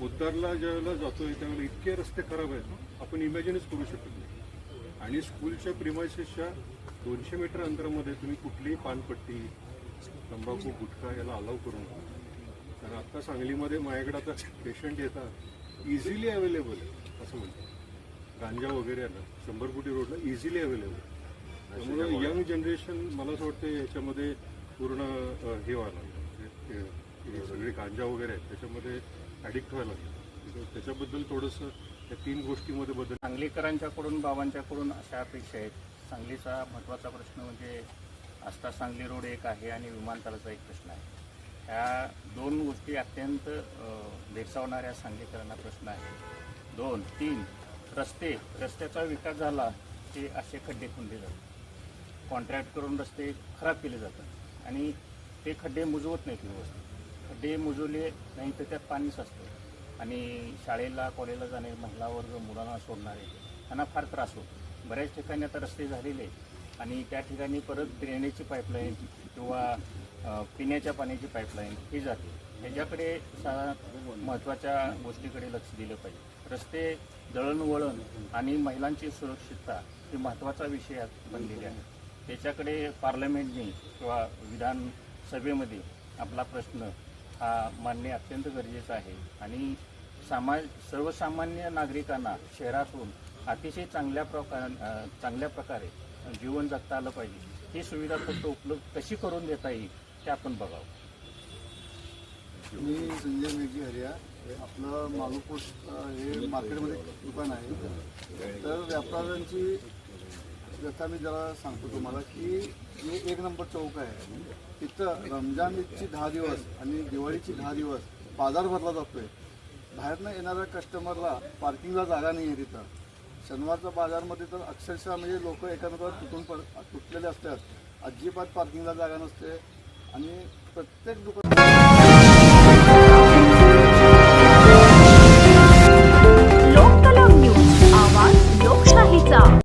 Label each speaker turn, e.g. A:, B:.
A: भंडारला ज्यावेळेला जातोय त्यावेळेला इतके रस्ते खराब आहेत आपण इमॅजिनच करू शकत नाही. आणि स्कूलच्या प्रिमायसेसच्या दोनशे मीटर अंतरामध्ये तुम्ही कुठलीही पानपट्टी तंबाखू गुटखा याला अलाव करू नका. कारण आता सांगलीमध्ये माझ्याकडे आता पेशंट येतात इझिली अवेलेबल आहे असं म्हणतात. गांजा वगैरे आला शंभर कोटी रोडला इझिली अवेलेबल त्यामुळे यंग जनरेशन मला असं वाटतं याच्यामध्ये पूर्ण हे व्हायला लागलं. गांजा वगैरे आहेत त्याच्यामध्ये ॲडिक्ट व्हायला लागलं. त्याच्याबद्दल थोडंसं या तीन गोष्टीमध्ये बदल
B: सांगलीकरांच्याकडून बाबांच्याकडून अशा अपेक्षा आहेत. सांगलीचा महत्त्वाचा प्रश्न म्हणजे आस्था सांगली रोड एक आहे आणि विमानतळाचा एक प्रश्न आहे. ह्या दोन गोष्टी अत्यंत भेडसावणाऱ्या सांगलीकरांना प्रश्न आहे दोन तीन रस्ते रस्त्याचा विकास झाला ते असे खड्डे खुंडले जातात. कॉन्ट्रॅक्ट करून रस्ते खराब केले जातात आणि ते खड्डे मुजवत नाहीत व्यवस्थित. खड्डे मुजवले नाही तर त्यात पाणी साचतं आणि शाळेला कॉलेजला जाणे महिला वर्ग मुलांना सोडणारे त्यांना फार त्रास होतो. बऱ्याच ठिकाणी आता रस्ते झालेले आहेत. आणि त्या ठिकाणी परत ड्रेनेजची पाईपलाईन किंवा पिण्याच्या पाण्याची पाईपलाईन ही जाते. ह्याच्याकडे सा महत्त्वाच्या गोष्टीकडे लक्ष दिलं पाहिजे. रस्ते दळणवळण आणि महिलांची सुरक्षितता ही महत्त्वाचा विषय बनलेली बनलेले आहे. त्याच्याकडे पार्लमेंटने किंवा विधानसभेमध्ये आपला प्रश्न हा मानणे अत्यंत गरजेचं आहे. आणि समाज सर्वसामान्य नागरिकांना शहरातून अतिशय चांगल्या प्रकार चांगल्या प्रकारे जीवन जगता आलं पाहिजे. ही सुविधा फक्त उपलब्ध कशी करून देता येईल ते आपण बघावं.
C: मी संजय मेघी हरिया. हे आपलं मालूपूर हे मार्केटमध्ये दुकान आहे. तर व्यापाऱ्यांची जसा मी जरा सांगतो तुम्हाला की हे एक नंबर चौक आहे. तिथं रमजान ईदची दहा दिवस आणि दिवाळीची दहा दिवस बाजार भरला जातोय. बाहेरनं येणाऱ्या कस्टमरला पार्किंगला जागा नाही आहे तिथं. शनिवारच्या बाजारमध्ये तर अक्षरशः म्हणजे लोक एकामेकावर तुटून पड तुटलेले असतात. अजिबात पार्किंगला जागा नसते. आणि प्रत्येक दुकान